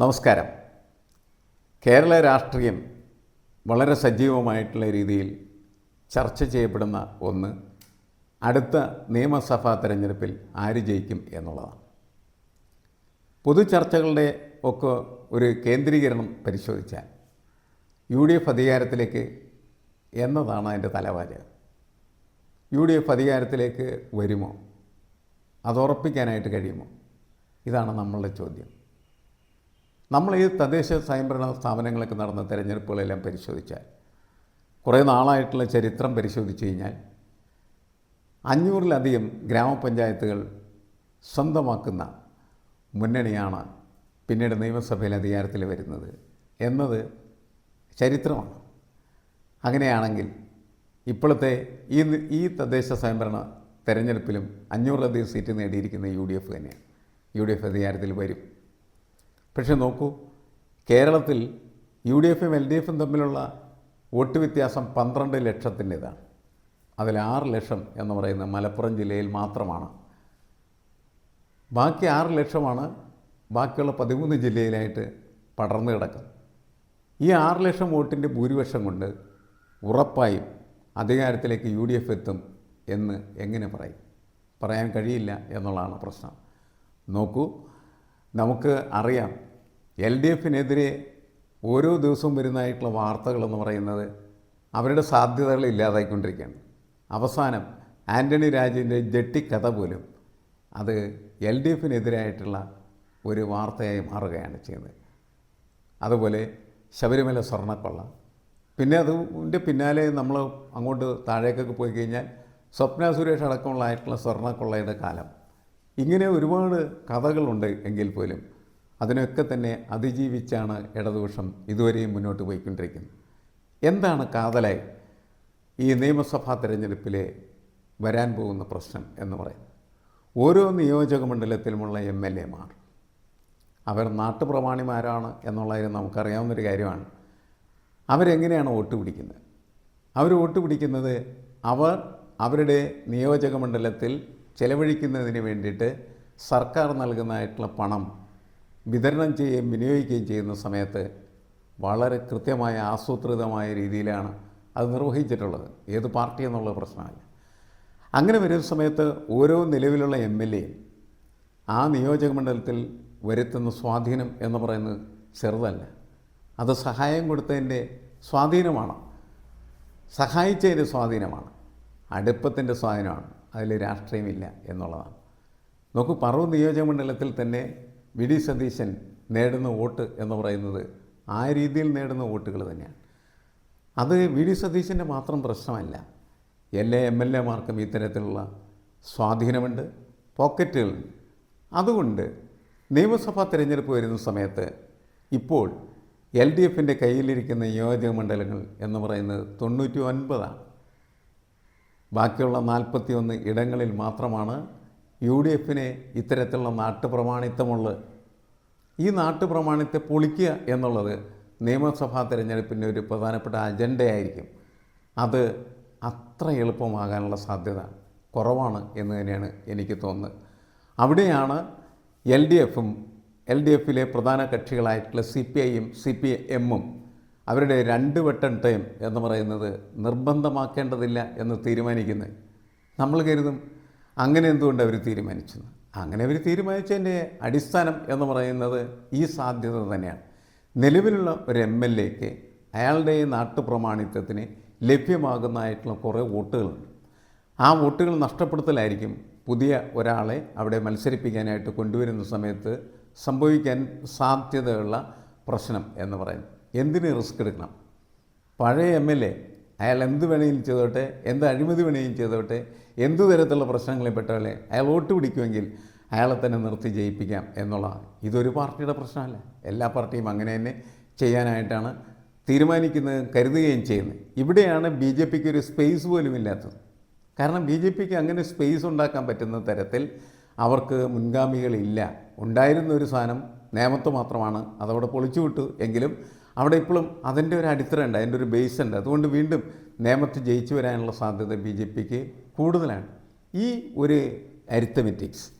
നമസ്കാരം. കേരള രാഷ്ട്രീയം വളരെ സജീവമായിട്ടുള്ള രീതിയിൽ ചർച്ച ചെയ്യപ്പെടുന്ന ഒന്ന് അടുത്ത നിയമസഭാ തെരഞ്ഞെടുപ്പിൽ ആര് ജയിക്കും എന്നുള്ളതാണ്. പൊതു ചർച്ചകളുടെ ഒക്കെ ഒരു കേന്ദ്രീകരണം പരിശോധിച്ചാൽ യു ഡി എഫ് അധികാരത്തിലേക്ക് എന്നതാണ് അതിന്റെ തലവാചകം യു ഡി എഫ് അധികാരത്തിലേക്ക് വരുമോ? അത് ഉറപ്പിക്കാനായിട്ട് കഴിയുമോ? ഇതാണ് നമ്മളുടെ ചോദ്യം. നമ്മൾ ഈ തദ്ദേശ സ്വയംഭരണ സ്ഥാപനങ്ങളൊക്കെ നടന്ന തിരഞ്ഞെടുപ്പുകളെല്ലാം പരിശോധിച്ചാൽ കുറേ നാളായിട്ടുള്ള ചരിത്രം പരിശോധിച്ച് കഴിഞ്ഞാൽ അഞ്ഞൂറിലധികം ഗ്രാമപഞ്ചായത്തുകൾ സ്വന്തമാക്കുന്ന മുന്നണിയാണ് പിന്നീട് നിയമസഭയിൽ അധികാരത്തിൽ വരുന്നത് എന്നത് ചരിത്രമാണ്. അങ്ങനെയാണെങ്കിൽ ഇപ്പോഴത്തെ ഈ ഈ തദ്ദേശ സ്വയംഭരണ തെരഞ്ഞെടുപ്പിലും അഞ്ഞൂറിലധികം സീറ്റ് നേടിയിരിക്കുന്ന യു ഡി എഫ് തന്നെയാണ്. യു ഡി എഫ് അധികാരത്തിൽ വരും. പക്ഷെ നോക്കൂ കേരളത്തിൽ യു ഡി എഫും എൽ ഡി എഫും തമ്മിലുള്ള വോട്ട് വ്യത്യാസം പന്ത്രണ്ട് ലക്ഷത്തിന്റെതാണ്. അതിൽ ആറ് ലക്ഷം എന്ന് പറയുന്ന മലപ്പുറം ജില്ലയിൽ മാത്രമാണ്. ബാക്കി ആറ് ലക്ഷമാണ് ബാക്കിയുള്ള പതിമൂന്ന് ജില്ലയിലായിട്ട് പടർന്നു കിടക്കുന്നത്. ഈ ആറ് ലക്ഷം വോട്ടിന്റെ ഭൂരിപക്ഷം കൊണ്ട് ഉറപ്പായും അധികാരത്തിലേക്ക് യു ഡി എഫ് എത്തും എന്ന് എങ്ങനെ പറയും? പറയാൻ കഴിയില്ല എന്നുള്ളതാണ് പ്രശ്നം. നോക്കൂ നമുക്ക് അറിയാം എൽ ഡി എഫിനെതിരെ ഓരോ ദിവസവും വരുന്നതായിട്ടുള്ള വാർത്തകളെന്ന് പറയുന്നത് അവരുടെ സാധ്യതകൾ ഇല്ലാതായിക്കൊണ്ടിരിക്കുകയാണ്. അവസാനം ആന്റണി രാജുവിന്റെ ജട്ടിക്കഥ പോലും അത് എൽ ഡി എഫിനെതിരായിട്ടുള്ള ഒരു വാർത്തയായി മാറുകയാണ് ചെയ്യുന്നത്. അതുപോലെ ശബരിമല സ്വർണക്കൊള്ള. പിന്നെ അതിന്റെ പിന്നാലെ നമ്മൾ അങ്ങോട്ട് താഴേക്കൊക്കെ പോയി കഴിഞ്ഞാൽ സ്വപ്ന സുരേഷ് അടക്കമുള്ള ആയിട്ടുള്ള സ്വർണക്കൊള്ളയുടെ കാലം. ഇങ്ങനെ ഒരുപാട് കഥകളുണ്ട് എങ്കിൽ പോലും അതിനൊക്കെ തന്നെ അതിജീവിച്ചാണ് ഇടതുപക്ഷം ഇതുവരെയും മുന്നോട്ട് പോയിക്കൊണ്ടിരിക്കുന്നത്. എന്താണ് കാതലായി ഈ നിയമസഭാ തിരഞ്ഞെടുപ്പിലെ വരാൻ പോകുന്ന പ്രശ്നം എന്ന് പറയുന്നത്? ഓരോ നിയോജക മണ്ഡലത്തിലുമുള്ള എം എൽ എമാർ അവർ നാട്ടുപ്രമാണിമാരാണ് എന്നുള്ളതിന് നമുക്കറിയാവുന്നൊരു കാര്യമാണ്. അവരെങ്ങനെയാണ് വോട്ട് പിടിക്കുന്നത്? അവർ വോട്ട് പിടിക്കുന്നത് അവർ അവരുടെ നിയോജക മണ്ഡലത്തിൽ ചെലവഴിക്കുന്നതിന് വേണ്ടിയിട്ട് സർക്കാർ നൽകുന്നതായിട്ടുള്ള പണം വിതരണം ചെയ്യുകയും വിനിയോഗിക്കുകയും ചെയ്യുന്ന സമയത്ത് വളരെ കൃത്യമായ ആസൂത്രിതമായ രീതിയിലാണ് അത് നിർവഹിച്ചിട്ടുള്ളത്. ഏത് പാർട്ടി എന്നുള്ള പ്രശ്നമല്ല. അങ്ങനെ വരുന്ന സമയത്ത് ഓരോ നിലവിലുള്ള എം എൽ എയും ആ നിയോജക മണ്ഡലത്തിൽ വരുത്തുന്ന സ്വാധീനം എന്ന് പറയുന്നത് ചെറുതല്ല. അത് സഹായം കൊടുത്തതിന്റെ സ്വാധീനമാണ്. സഹായിച്ചതിന്റെ സ്വാധീനമാണ്. അടുപ്പത്തിന്റെ സ്വാധീനമാണ്. അതിൽ രാഷ്ട്രീയമില്ല എന്നുള്ളതാണ്. നോക്കൂ പറവ് നിയോജക മണ്ഡലത്തിൽ തന്നെ വി ഡി സതീശൻ നേടുന്ന വോട്ട് എന്ന് പറയുന്നത് ആ രീതിയിൽ നേടുന്ന വോട്ടുകൾ തന്നെയാണ്. അത് വി ഡി സതീശന്റെ മാത്രം പ്രശ്നമല്ല. എല്ലാ എം എൽ എമാർക്കും ഇത്തരത്തിലുള്ള സ്വാധീനമുണ്ട് പോക്കറ്റുകളുണ്ട് അതുകൊണ്ട് നിയമസഭാ തിരഞ്ഞെടുപ്പ് വരുന്ന സമയത്ത് ഇപ്പോൾ എൽ ഡി എഫിന്റെ കയ്യിലിരിക്കുന്ന നിയോജക മണ്ഡലങ്ങൾ എന്ന് പറയുന്നത് തൊണ്ണൂറ്റി ഒൻപതാണ് ബാക്കിയുള്ള നാൽപ്പത്തി ഒന്ന് ഇടങ്ങളിൽ മാത്രമാണ് യു ഡി എഫിന് ഇത്തരത്തിലുള്ള നാട്ടുപ്രമാണിത്വമുള്ളത് ഈ നാട്ടുപ്രമാണത്തെ പൊളിക്കുക എന്നുള്ളത് നിയമസഭാ തിരഞ്ഞെടുപ്പിന്റെ ഒരു പ്രധാനപ്പെട്ട അജണ്ടയായിരിക്കും. അത് അത്ര എളുപ്പമാകാനുള്ള സാധ്യത കുറവാണ് എന്ന് തന്നെയാണ് എനിക്ക് തോന്നുന്നത്. അവിടെയാണ് എൽ ഡി എഫും എൽ ഡി എഫിലെ പ്രധാന കക്ഷികളായിട്ടുള്ള സി പി ഐയും സി പി എമ്മും അവരുടെ രണ്ട് വട്ടം ടൈം എന്ന് പറയുന്നത് നിർബന്ധമാക്കേണ്ടതില്ല എന്ന് തീരുമാനിക്കുന്നത്. നമ്മൾ കരുതും അങ്ങനെ എന്തുകൊണ്ട് അവർ തീരുമാനിച്ചു അങ്ങനെ അവർ തീരുമാനിച്ചതിന്റെ അടിസ്ഥാനം എന്ന് പറയുന്നത് ഈ സാധ്യത തന്നെയാണ്. നിലവിലുള്ള ഒരു എം എൽ എക്ക് അയാളുടെ ഈ നാട്ടുപ്രമാണിത്വത്തിന് ലഭ്യമാകുന്നതായിട്ടുള്ള കുറേ വോട്ടുകളുണ്ട്. ആ വോട്ടുകൾ നഷ്ടപ്പെടുത്തലായിരിക്കും പുതിയ ഒരാളെ അവിടെ മത്സരിപ്പിക്കാനായിട്ട് കൊണ്ടുവരുന്ന സമയത്ത് സംഭവിക്കാൻ സാധ്യതയുള്ള പ്രശ്നം എന്ന് പറയുന്നത്. എന്തിന് റിസ്ക് എടുക്കണം? പഴയ എം എൽ എ അയാൾ എന്ത് വേണമെങ്കിലും ചെയ്തോട്ടെ എന്ത് അഴിമതി വേണമെങ്കിലും ചെയ്തോട്ടെ എന്ത് തരത്തിലുള്ള പ്രശ്നങ്ങളിൽ പെട്ടാലേ അയാൾ വോട്ട് പിടിക്കുമെങ്കിൽ അയാളെ തന്നെ നിർത്തി ജയിപ്പിക്കാം എന്നുള്ളതാണ് ഇതൊരു പാർട്ടിയുടെ പ്രശ്നമല്ല? എല്ലാ പാർട്ടിയും അങ്ങനെ തന്നെ ചെയ്യാനായിട്ടാണ് തീരുമാനിക്കുന്നത് കരുതുകയും ചെയ്യുന്നത്. ഇവിടെയാണ് ബി ജെ പിക്ക് ഒരു സ്പേസ് പോലും ഇല്ലാത്തത്. കാരണം ബി ജെ പിക്ക് അങ്ങനെ സ്പേസ് ഉണ്ടാക്കാൻ പറ്റുന്ന തരത്തിൽ അവർക്ക് മുൻഗാമികളില്ല. ഉണ്ടായിരുന്ന ഒരു സാധനം നേമത്ത് മാത്രമാണ്. അതവിടെ പൊളിച്ചു വിട്ടു എങ്കിലും അവിടെ ഇപ്പോഴും അതിന്റെ ഒരു അടിത്തറ ഉണ്ട് അതിന്റെ ഒരു ബേസ് ഉണ്ട് അതുകൊണ്ട് വീണ്ടും നേമത്ത് ജയിച്ചു വരാനുള്ള സാധ്യത ബി ജെ പിക്ക് കൂടുതലാണ്. ഈ ഒരു അരിത്തമെറ്റിക്സ്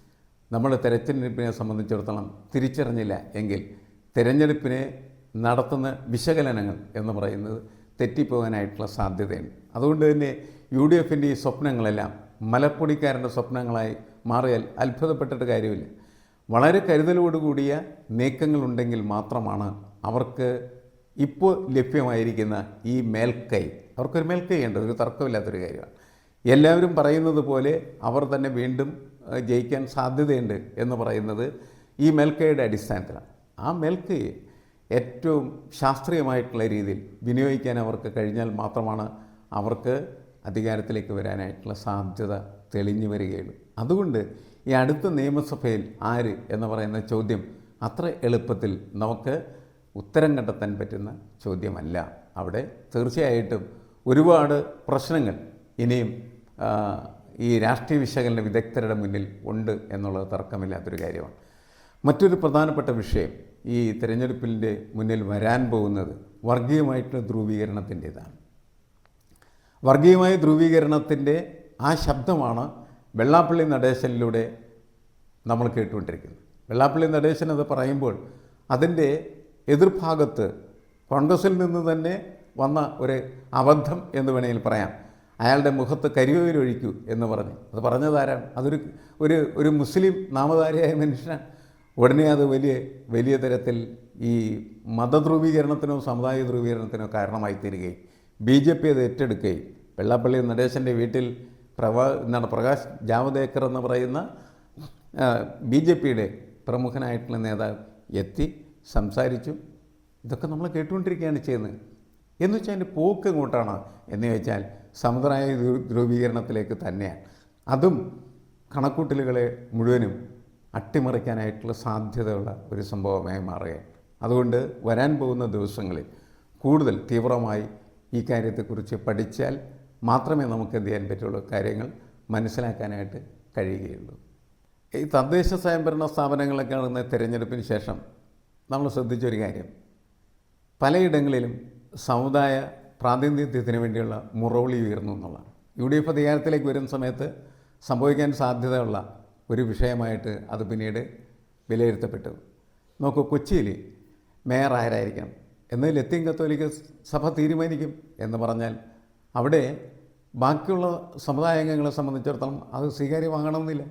നമ്മൾ തെരഞ്ഞെടുപ്പിനെ സംബന്ധിച്ചിടത്തോളം തിരിച്ചറിഞ്ഞില്ല എങ്കിൽ തിരഞ്ഞെടുപ്പിനെ നടത്തുന്ന വിശകലനങ്ങൾ എന്ന് പറയുന്നത് തെറ്റിപ്പോകാനായിട്ടുള്ള സാധ്യതയുണ്ട്. അതുകൊണ്ട് തന്നെ യു ഡി എഫിന്റെ ഈ സ്വപ്നങ്ങളെല്ലാം മലപ്പൊടിക്കാരന്റെ സ്വപ്നങ്ങളായി മാറിയാൽ അത്ഭുതപ്പെട്ടിട്ട് കാര്യമില്ല. വളരെ കരുതലോടുകൂടിയ നീക്കങ്ങളുണ്ടെങ്കിൽ മാത്രമാണ് അവർക്ക് ഇപ്പോൾ ലഭ്യമായിരിക്കുന്ന ഈ മേൽക്കൈ അവർക്കൊരു മേൽക്കൈ ഉണ്ട് ഒരു തർക്കമില്ലാത്തൊരു കാര്യമാണ്. എല്ലാവരും പറയുന്നത് പോലെ അവർ തന്നെ വീണ്ടും ജയിക്കാൻ സാധ്യതയുണ്ട് എന്ന് പറയുന്നത് ഈ മേൽക്കൈയുടെ അടിസ്ഥാനത്തിലാണ്. ആ മേൽക്കൈയെ ഏറ്റവും ശാസ്ത്രീയമായിട്ടുള്ള രീതിയിൽ വിനിയോഗിക്കാൻ അവർക്ക് കഴിഞ്ഞാൽ മാത്രമാണ് അവർക്ക് അധികാരത്തിലേക്ക് വരാനായിട്ടുള്ള സാധ്യത തെളിഞ്ഞു വരികയുള്ളൂ. അതുകൊണ്ട് ഈ അടുത്ത നിയമസഭയിൽ ആര് എന്ന് പറയുന്ന ചോദ്യം അത്ര എളുപ്പത്തിൽ നമുക്ക് ഉത്തരം കണ്ടെത്താൻ പറ്റുന്ന ചോദ്യമല്ല. അവിടെ തീർച്ചയായിട്ടും ഒരുപാട് പ്രശ്നങ്ങൾ ഇനിയും ഈ രാഷ്ട്രീയ വിശകലന വിദഗ്ധരുടെ മുന്നിൽ ഉണ്ട് എന്നുള്ളത് തർക്കമില്ലാത്തൊരു കാര്യമാണ്. മറ്റൊരു പ്രധാനപ്പെട്ട വിഷയം ഈ തിരഞ്ഞെടുപ്പിന്റെ മുന്നിൽ വരാൻ പോകുന്നത് വർഗീയമായിട്ടുള്ള ധ്രുവീകരണത്തിന്റേതാണ്. വർഗീയമായ ധ്രുവീകരണത്തിന്റെ ആ ശബ്ദമാണ് വെള്ളാപ്പള്ളി നടേശനിലൂടെ നമ്മൾ കേട്ടുകൊണ്ടിരിക്കുന്നത്. വെള്ളാപ്പള്ളി നടേശൻ അത് പറയുമ്പോൾ അതിന്റെ എതിർഭാഗത്ത് കോൺഗ്രസിൽ നിന്ന് തന്നെ വന്ന ഒരു അബദ്ധം എന്ന് വേണമെങ്കിൽ പറയാം. അയാളുടെ മുഖത്ത് കരിവേലൊഴിക്കൂ എന്ന് പറഞ്ഞു. അത് പറഞ്ഞതാരാണ്? അതൊരു ഒരു ഒരു മുസ്ലിം നാമധാരിയായ മനുഷ്യനാണ് ഉടനെ അത് വലിയ വലിയ തരത്തിൽ ഈ മതധ്രുവീകരണത്തിനോ സമുദായ ധ്രുവീകരണത്തിനോ കാരണമായി തീരുകയും ബി ജെ പി അത് ഏറ്റെടുക്കുകയും വെള്ളാപ്പള്ളി നടേശന്റെ വീട്ടിൽ പ്രവാ എന്താണ് പ്രകാശ് ജാവദേക്കർ എന്ന് പറയുന്ന ബി ജെ പിയുടെ പ്രമുഖനായിട്ടുള്ള നേതാവ് എത്തി. സംസാരിച്ചു ഇതൊക്കെ നമ്മൾ കേട്ടുകൊണ്ടിരിക്കുകയാണ് ചെയ്യുന്നത്. എന്ന് വെച്ചാൽ അതിന്റെ പോക്ക് എങ്ങോട്ടാണ്? എന്ന് ചോദിച്ചാൽ സമുദായ ധ്രു- ധ്രുവീകരണത്തിലേക്ക് തന്നെയാണ്. അതും കണക്കൂട്ടലുകളെ മുഴുവനും അട്ടിമറിക്കാനായിട്ടുള്ള സാധ്യതയുള്ള ഒരു സംഭവമായി മാറുകയാണ്. അതുകൊണ്ട് വരാൻ പോകുന്ന ദിവസങ്ങളിൽ കൂടുതൽ തീവ്രമായി ഈ കാര്യത്തെക്കുറിച്ച് പഠിച്ചാൽ മാത്രമേ നമുക്ക് എന്ത് ചെയ്യാൻ പറ്റുള്ളൂ? കാര്യങ്ങൾ മനസ്സിലാക്കാനായിട്ട് കഴിയുകയുള്ളൂ. ഈ തദ്ദേശ സ്വയംഭരണ സ്ഥാപനങ്ങളൊക്കെ നടന്ന തിരഞ്ഞെടുപ്പിന് ശേഷം നമ്മൾ ശ്രദ്ധിച്ചൊരു കാര്യം. പലയിടങ്ങളിലും സമുദായ പ്രാതിനിധ്യത്തിന് വേണ്ടിയുള്ള മുറവിളി ഉയർന്നു എന്നുള്ളതാണ്. യു ഡി എഫ് അധികാരത്തിലേക്ക് വരുന്ന സമയത്ത് സംഭവിക്കാൻ സാധ്യതയുള്ള ഒരു വിഷയമായിട്ട് അത് പിന്നീട് വിലയിരുത്തപ്പെട്ടു. നോക്കൂ കൊച്ചിയിൽ മേയർ ആരായിരിക്കണം? എന്ന് ലത്തീൻ കത്തോലിക്ക സഭ തീരുമാനിക്കും എന്ന് പറഞ്ഞാൽ അവിടെ ബാക്കിയുള്ള സമുദായാംഗങ്ങളെ സംബന്ധിച്ചിടത്തോളം അത് സ്വീകാര്യമാകണമെന്നില്ല.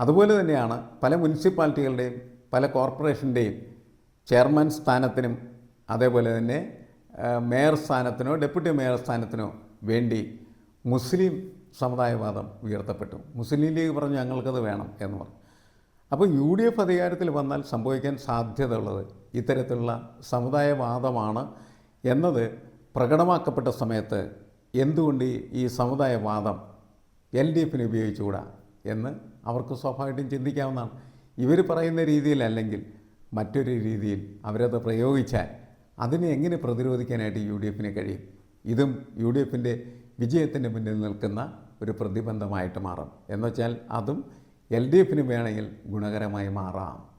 അതുപോലെ തന്നെയാണ് പല മുനിസിപ്പാലിറ്റികളുടെയും പല കോർപ്പറേഷന്റെയും ചെയർമാൻ സ്ഥാനത്തിനും അതേപോലെ തന്നെ മേയർ സ്ഥാനത്തിനോ ഡെപ്യൂട്ടി മേയർ സ്ഥാനത്തിനോ വേണ്ടി മുസ്ലിം സമുദായവാദം ഉയർത്തപ്പെട്ടു. മുസ്ലിം ലീഗ് പറഞ്ഞു ഞങ്ങൾക്കത് വേണം എന്ന് പറഞ്ഞു. അപ്പോൾ യു ഡി എഫ് അധികാരത്തിൽ വന്നാൽ സംഭവിക്കാൻ സാധ്യതയുള്ളത് ഇത്തരത്തിലുള്ള സമുദായവാദമാണ് എന്നത് പ്രകടമാക്കപ്പെട്ട സമയത്ത് എന്തുകൊണ്ട് ഈ സമുദായവാദം എൽ ഡി എഫിന് ഉപയോഗിച്ചുകൂടാ എന്ന് അവർക്ക് സ്വാഭാവികമായിട്ടും ചിന്തിക്കാവുന്നതാണ്. ഇവർ പറയുന്ന രീതിയിലല്ലെങ്കിൽ മറ്റൊരു രീതിയിൽ അവരത് പ്രയോഗിച്ചാൽ അതിനെ എങ്ങനെ പ്രതിരോധിക്കാനായിട്ട് യു ഡി എഫിന് കഴിയും? ഇതും യു ഡി എഫിന്റെ വിജയത്തിന്റെ മുന്നിൽ നിൽക്കുന്ന ഒരു പ്രതിബന്ധമായിട്ട് മാറും. എന്നുവെച്ചാൽ അതും എൽ ഡി എഫിന് വേണമെങ്കിൽ ഗുണകരമായി മാറാം.